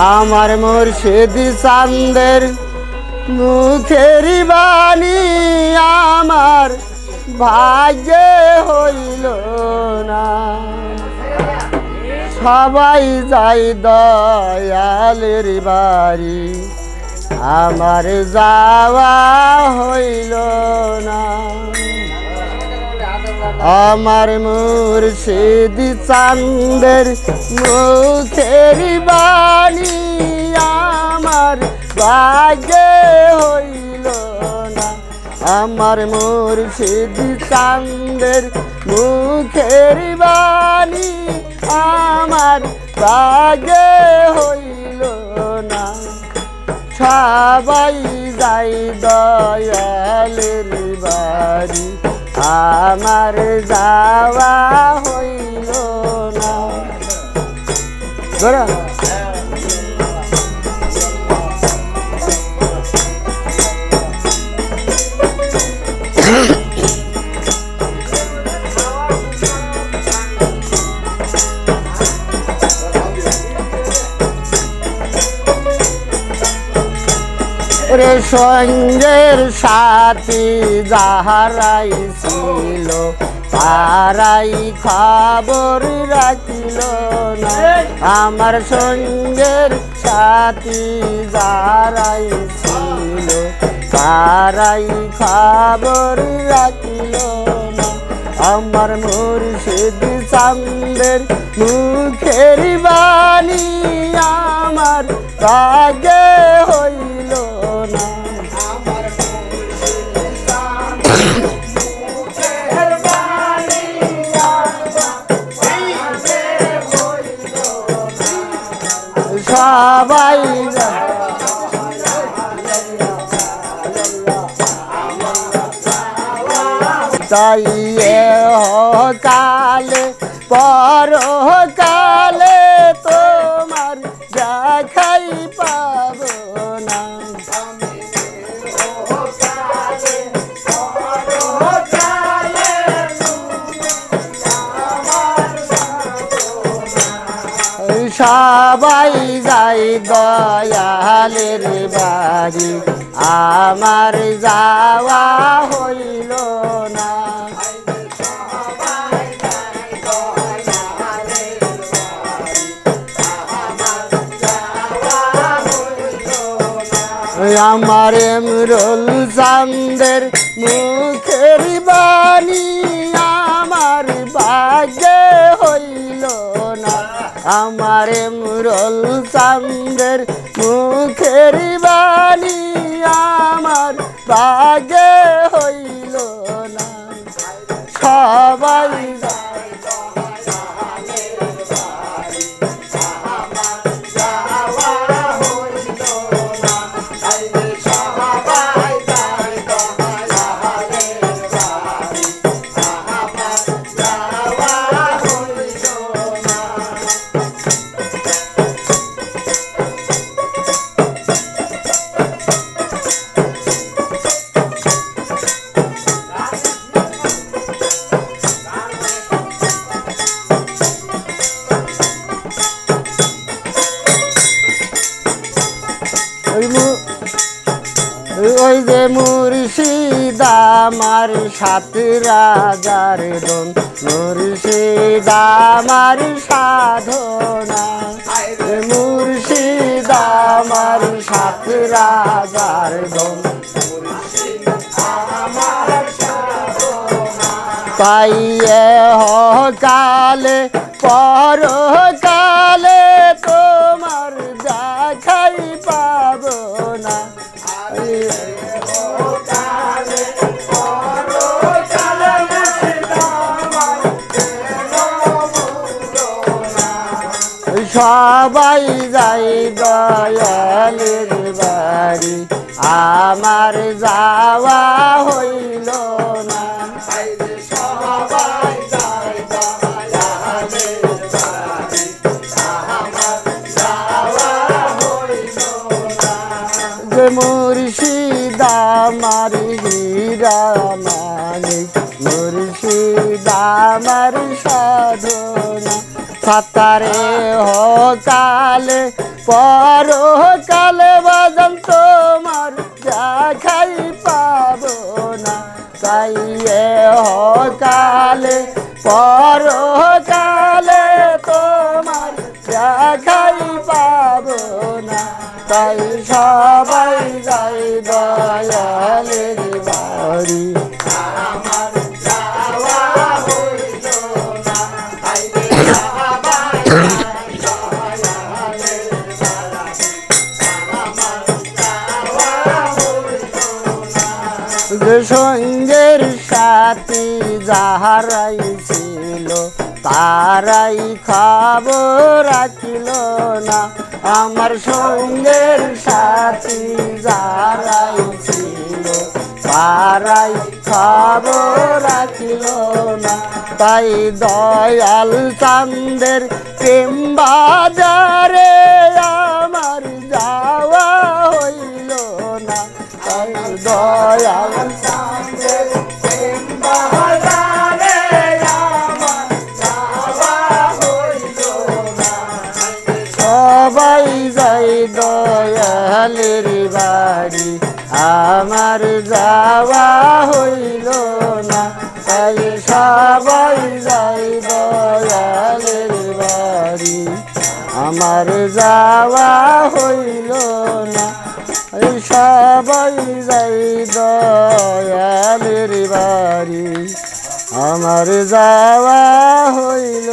আমার মুর্শিদ চান্দের মুখের বাণী আমার ভাগ্যে হইল না। সবাই যাই দয়ালের বাড়ি, আমার যাওয়া হইল আমার মুর্শিদ চান্দের মুখের বাণী আমার ভাগ্যে হইল না। আমার মুর্শিদ চান্দের মুখের বাণী আমার ভাগ্যে হইল না। সবাই যাই দয়ালের বাড়ি। আমার যাওয়া হইল না। ধরা। রে সঙ্গের সাথী যাহারাই ছিল তারাই খবর রাখিল না। আমার সঙ্গের সাথী যাহারাই ছিল তারাই খবর রাখিল না। আমার মুর্শিদ চান্দের মুখের বাণী আমার রাগে হইল চাইয়ে কালে পর কালে তোমার দেখাই পাব না। সবাই যাই দয়ালের বাড়ি। আমার যাওয়া হইল না। আমার এমরুল চান্দের মুখের বাণী। আমার মুরল চান্দের মুখের বাণী আমার বাগে হইল। যে মুর্শিদ, আমার সাত রাজার দন মুর্শিদ, আমার সাধনা। মুর্শিদ, আমার সাত রাজার দন পাইয়ে কালে পর সবাই যাই দয়ালের বাড়ি। আমার যাওয়া হইল না। যে হীরা মানিক মুর্শিদ আমার সাধনা। সাতারে হকালে পরকালে বাজান তোমার দেখাই পাবো না। তাই এ কালে পরকালে তোমার দেখাই পাবো না। তাই সবাই যাই দয়ালের বাড়ি। সঙ্গের সাথী যাহারাই ছিল, তারাই খবর রাখিল না। আমার সঙ্গের সাথী যাহারাই ছিল, তারাই খবর রাখিল না। তাই দয়াল চান্দের প্রেম বাজারে আমার যাওয়া দয়াল। সবাই যাই দয়ালের বাড়ি, আমার যাওয়া হইল না। তাই সবাই যাই দয়ালের বাড়ি, আমার যাওয়া হইল না সবাই যাই দয়ালের বাড়ি। আমার যাওয়া হইল